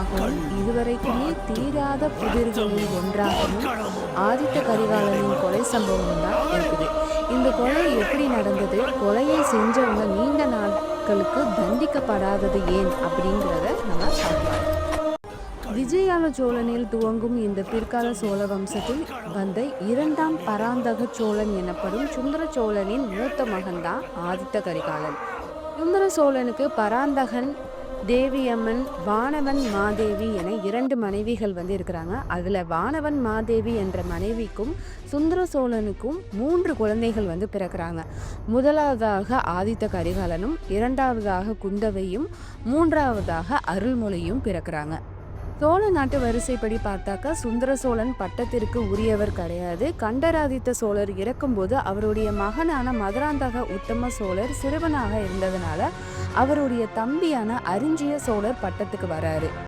காரணமாகவும் இதுவரைக்குமே தீராத புதிர்களில் ஒன்றாகவும் ஆதித்த கரிகாலனின் கொலை சம்பவம் தான் இருக்குது. இந்த கொலை எப்படி நடந்தது? கொலையை செஞ்சவங்க நீண்ட நாட்களுக்கு தண்டிக்கப்படாதது ஏன் அப்படிங்கிறத நம்ம பார்க்கலாம். விஜயால சோழனில் துவங்கும் இந்த பிற்கால சோழ வம்சத்தில் வந்த இரண்டாம் பராந்தக சோழன் எனப்படும் சுந்தர சோழனின் மூத்த மகன்தான் ஆதித்த கரிகாலன். சுந்தர சோழனுக்கு பராந்தகன் தேவியம்மன் வானவன் மாதேவி என இரண்டு மனைவிகள் வந்து இருக்கிறாங்க அதில் வானவன் மாதேவி என்ற மனைவிக்கும் சுந்தர சோழனுக்கும் மூன்று குழந்தைகள் வந்து பிறக்கிறாங்க. முதலாவதாக ஆதித்த கரிகாலனும் இரண்டாவதாக குந்தவையும் மூன்றாவதாக அருள்மொழியும் பிறக்கிறாங்க. சோழ நாட்டு வரிசைப்படி பார்த்தாக்கா சுந்தர சோழன் பட்டத்திற்கு உரியவர் கிடையாது. கண்டராதித்த சோழர் இறக்கும்போது அவருடைய மகனான மதுராந்தக உத்தம சோழர் சிறுவனாக இருந்ததுனால அவருடைய தம்பியான அரிஞ்சிய சோழர் பட்டத்துக்கு வராரு.